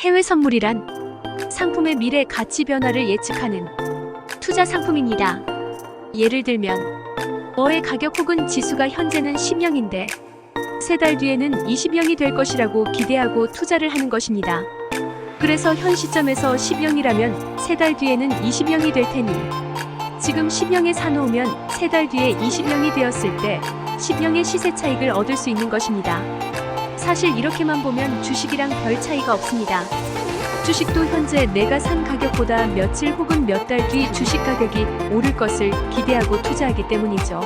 해외 선물이란 상품의 미래 가치 변화를 예측하는 투자 상품입니다. 예를 들면 어의 가격 혹은 지수가 현재는 10영인데 세 달 뒤에는 20영이 될 것이라고 기대하고 투자를 하는 것입니다. 그래서 현 시점에서 10영이라면 세 달 뒤에는 20영이 될 테니 지금 10영에 사놓으면 세 달 뒤에 20영이 되었을 때 10영의 시세 차익을 얻을 수 있는 것입니다. 사실 이렇게만 보면 주식이랑 별 차이가 없습니다. 주식도 현재 내가 산 가격보다 며칠 혹은 몇 달 뒤 주식 가격이 오를 것을 기대하고 투자하기 때문이죠.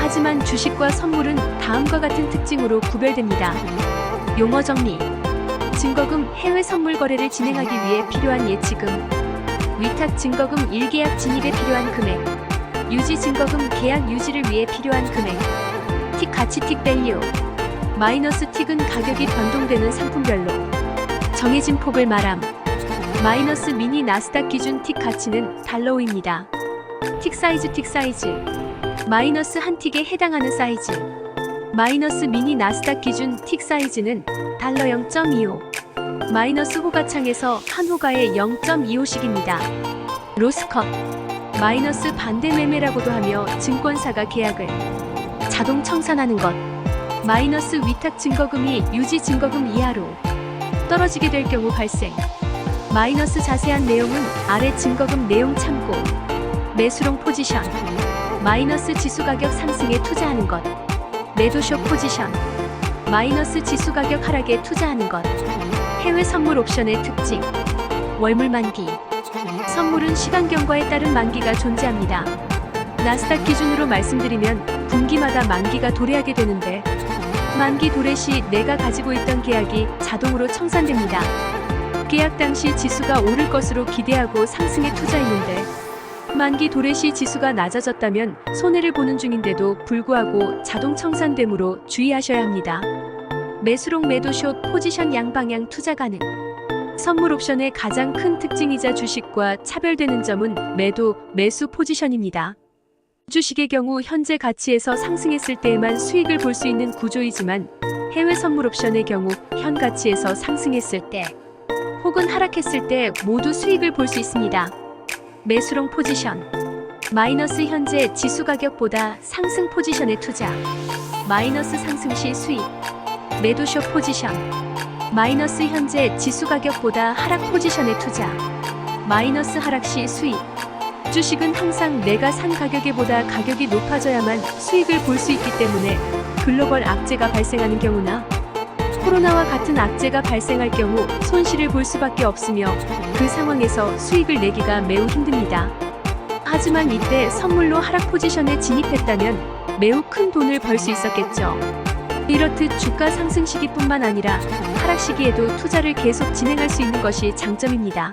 하지만 주식과 선물은 다음과 같은 특징으로 구별됩니다. 용어 정리. 증거금 해외 선물 거래를 진행하기 위해 필요한 예치금. 위탁 증거금 1계약 진입에 필요한 금액. 유지 증거금 계약 유지를 위해 필요한 금액. 틱 가치 틱 밸류. 마이너스 틱은 가격이 변동되는 상품별로 정해진 폭을 말함. 마이너스 미니 나스닥 기준 틱 가치는 달러오입니다. 틱 사이즈 틱 사이즈. 마이너스 한 틱에 해당하는 사이즈. 마이너스 미니 나스닥 기준 틱 사이즈는 달러 0.25. 마이너스 호가창에서 한 호가의 0.25씩입니다. 로스컷. 마이너스 반대 매매라고도 하며 증권사가 계약을 자동 청산하는 것. 마이너스 위탁 증거금이 유지 증거금 이하로 떨어지게 될 경우 발생. 마이너스 자세한 내용은 아래 증거금 내용 참고. 매수롱 포지션. 마이너스 지수 가격 상승에 투자하는 것. 매도쇼 포지션. 마이너스 지수 가격 하락에 투자하는 것. 해외 선물 옵션의 특징. 월물 만기. 선물은 시간 경과에 따른 만기가 존재합니다. 나스닥 기준으로 말씀드리면 분기마다 만기가 도래하게 되는데 만기 도래 시 내가 가지고 있던 계약이 자동으로 청산됩니다. 계약 당시 지수가 오를 것으로 기대하고 상승에 투자했는데 만기 도래 시 지수가 낮아졌다면 손해를 보는 중인데도 불구하고 자동 청산되므로 주의하셔야 합니다. 매수록 매도숏 포지션 양방향 투자 가능. 선물 옵션의 가장 큰 특징이자 주식과 차별되는 점은 매도, 매수 포지션입니다. 주식의 경우 현재 가치에서 상승했을 때에만 수익을 볼 수 있는 구조이지만 해외 선물 옵션의 경우 현 가치에서 상승했을 때 혹은 하락했을 때 모두 수익을 볼 수 있습니다. 매수롱 포지션. 마이너스 현재 지수 가격보다 상승 포지션에 투자. 마이너스 상승 시 수익. 매도쇼 포지션. 마이너스 현재 지수 가격보다 하락 포지션에 투자. 마이너스 하락 시 수익 주식은 항상 내가 산 가격에보다 가격이 높아져야만 수익을 볼 수 있기 때문에 글로벌 악재가 발생하는 경우나 코로나와 같은 악재가 발생할 경우 손실을 볼 수밖에 없으며 그 상황에서 수익을 내기가 매우 힘듭니다. 하지만 이때 선물로 하락 포지션에 진입했다면 매우 큰 돈을 벌 수 있었겠죠. 이렇듯 주가 상승 시기뿐만 아니라 하락 시기에도 투자를 계속 진행할 수 있는 것이 장점입니다.